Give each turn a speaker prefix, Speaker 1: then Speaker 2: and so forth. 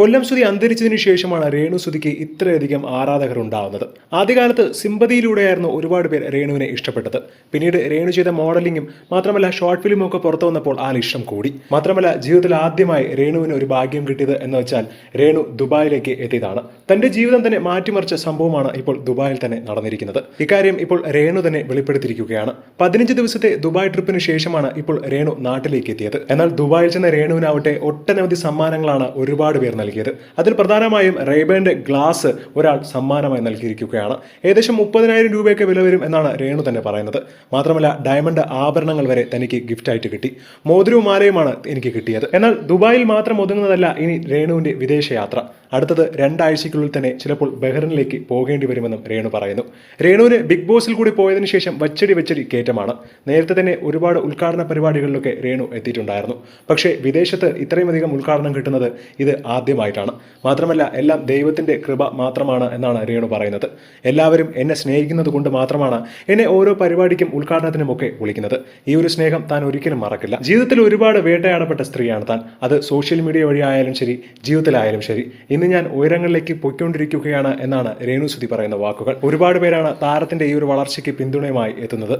Speaker 1: കൊല്ലം സുതി അന്തരിച്ചതിനു ശേഷമാണ് രേണു സുതിക്ക് ഇത്രയധികം ആരാധകർ ഉണ്ടാവുന്നത് ആദ്യകാലത്ത് സിമ്പതിയിലൂടെയായിരുന്നു ഒരുപാട് പേർ രേണുവിനെ ഇഷ്ടപ്പെട്ടത്. പിന്നീട് രേണു ചെയ്ത മോഡലിംഗും മാത്രമല്ല ഷോർട്ട് ഫിലിമും ഒക്കെ പുറത്തു വന്നപ്പോൾ ആ ഇഷ്ടം കൂടി. മാത്രമല്ല ജീവിതത്തിൽ ആദ്യമായി രേണുവിന് ഒരു ഭാഗ്യം കിട്ടിയത് എന്ന് വെച്ചാൽ രേണു ദുബായിലേക്ക് എത്തിയതാണ്. തന്റെ ജീവിതം തന്നെ മാറ്റിമറിച്ച സംഭവമാണ് ഇപ്പോൾ ദുബായിൽ തന്നെ നടന്നിരിക്കുന്നത്. ഇക്കാര്യം ഇപ്പോൾ രേണു തന്നെ വെളിപ്പെടുത്തിയിരിക്കുകയാണ്. പതിനഞ്ച് ദിവസത്തെ ദുബായ് ട്രിപ്പിന് ശേഷമാണ് ഇപ്പോൾ രേണു നാട്ടിലേക്ക് എത്തിയത്. എന്നാൽ ദുബായിൽ ചെന്ന രേണുവിനാവട്ടെ ഒട്ടനവധി സമ്മാനങ്ങളാണ് ഒരുപാട് പേർ നൽകിയത്. അതിൽ പ്രധാനമായും റേബേന്റെ ഗ്ലാസ് ഒരാൾ സമ്മാനമായി നൽകിയിരിക്കുകയാണ്. ഏകദേശം മുപ്പതിനായിരം രൂപയൊക്കെ വില വരും എന്നാണ് രേണു തന്നെ പറയുന്നത്. മാത്രമല്ല ഡയമണ്ട് ആഭരണങ്ങൾ വരെ തനിക്ക് ഗിഫ്റ്റായിട്ട് കിട്ടി. മോതിരവും മാലയുമാണ് എനിക്ക് കിട്ടിയത്. എന്നാൽ ദുബായിൽ മാത്രം ഒതുങ്ങുന്നതല്ല ഇനി രേണുവിന്റെ വിദേശയാത്ര. അടുത്തത് രണ്ടാഴ്ചയ്ക്കുള്ളിൽ തന്നെ ചിലപ്പോൾ ബഹ്റിനിലേക്ക് പോകേണ്ടി വരുമെന്നും രേണു പറയുന്നു. രേണുവിന് ബിഗ് ബോസിൽ കൂടി പോയതിനു ശേഷം വച്ചടി വച്ചടി കയറ്റമാണ്. നേരത്തെ തന്നെ ഒരുപാട് ഉദ്ഘാടന പരിപാടികളിലൊക്കെ രേണു എത്തിയിട്ടുണ്ടായിരുന്നു. പക്ഷേ വിദേശത്ത് ഇത്രയുമധികം ഉദ്ഘാടനം കിട്ടുന്നത് ഇത് ആദ്യമായിട്ടാണ്. മാത്രമല്ല എല്ലാം ദൈവത്തിന്റെ കൃപ മാത്രമാണ് എന്നാണ് രേണു പറയുന്നത്. എല്ലാവരും എന്നെ സ്നേഹിക്കുന്നത് കൊണ്ട് മാത്രമാണ് എന്നെ ഓരോ പരിപാടിക്കും ഉദ്ഘാടനത്തിനുമൊക്കെ വിളിക്കുന്നത്. ഈ ഒരു സ്നേഹം താൻ ഒരിക്കലും മറക്കില്ല. ജീവിതത്തിൽ ഒരുപാട് വേട്ടയാടപ്പെട്ട സ്ത്രീയാണ് താൻ. അത് സോഷ്യൽ മീഡിയ വഴിയായാലും ശരി ജീവിതത്തിലായാലും ശരി. ഇന്ന് ഞാൻ ഉയരങ്ങളിലേക്ക് പൊയ്ക്കൊണ്ടിരിക്കുകയാണ് എന്നാണ് രേണു സുതി പറയുന്ന വാക്കുകൾ. ഒരുപാട് പേരാണ് താരത്തിന്റെ ഈ ഒരു വളർച്ചയ്ക്ക് പിന്തുണയുമായി എത്തുന്നത്.